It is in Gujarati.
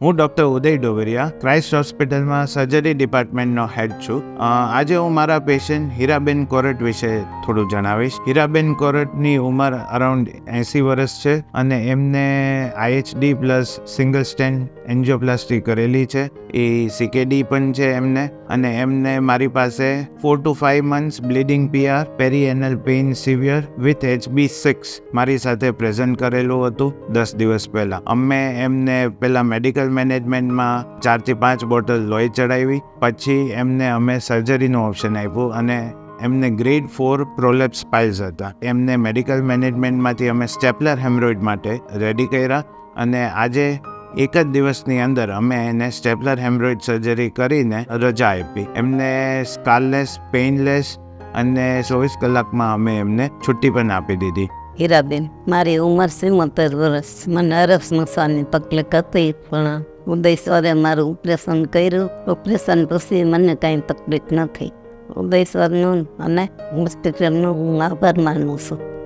હું ડૉક્ટર ઉદય ડોવરિયા ક્રાઇસ્ટ હોસ્પિટલમાં સર્જરી ડિપાર્ટમેન્ટનો હેડ છું. આજે હું મારા પેશન્ટ હીરાબેન કોરટ વિશે થોડું જણાવીશ. હીરાબેન કોરટની ઉંમર અરાઉન્ડ એંસી વર્ષ છે અને એમને IHD plus single stand angioplasty કરેલી છે. એ સીકેડી પણ છે એમને અને એમને મારી પાસે four to five months bleeding PR perianal pain severe with HB six મારી સાથે પ્રેઝન્ટ કરેલું હતું દસ દિવસ પહેલાં. અમે એમને પહેલાં મેડિકલ મેનેજમેન્ટમાં ચારથી પાંચ બોટલ લોહી ચડાવી, પછી એમને અમે સર્જરીનું ઓપ્શન આપ્યું અને એમને ગ્રેડ ફોર પ્રોલેપ્સ પાઇલ્સ હતા. એમને મેડિકલ મેનેજમેન્ટમાંથી અમે સ્ટેપલર હેમરોઇડ માટે રેડી કર્યા અને આજે એક જ દિવસની અંદર અમે એને સ્ટેપલર હેમરોઇડ સર્જરી કરીને રજા આપી. એમને સ્કારલેસ પેઇનલેસ અને ચોવીસ કલાકમાં અમે એમને છુટ્ટી પણ આપી દીધી. હીરાબેન મારી ઉંમર સિમોતેર વર્ષ મને અરસ મસાની તકલીફ હતી પણ ઉદય સરે મારું ઓપરેશન કર્યું ઓપરેશન પછી મને કાંઈ તકલીફ નથી ઉદય સરનું અને હોસ્પિટલનું હું આભાર માનું છું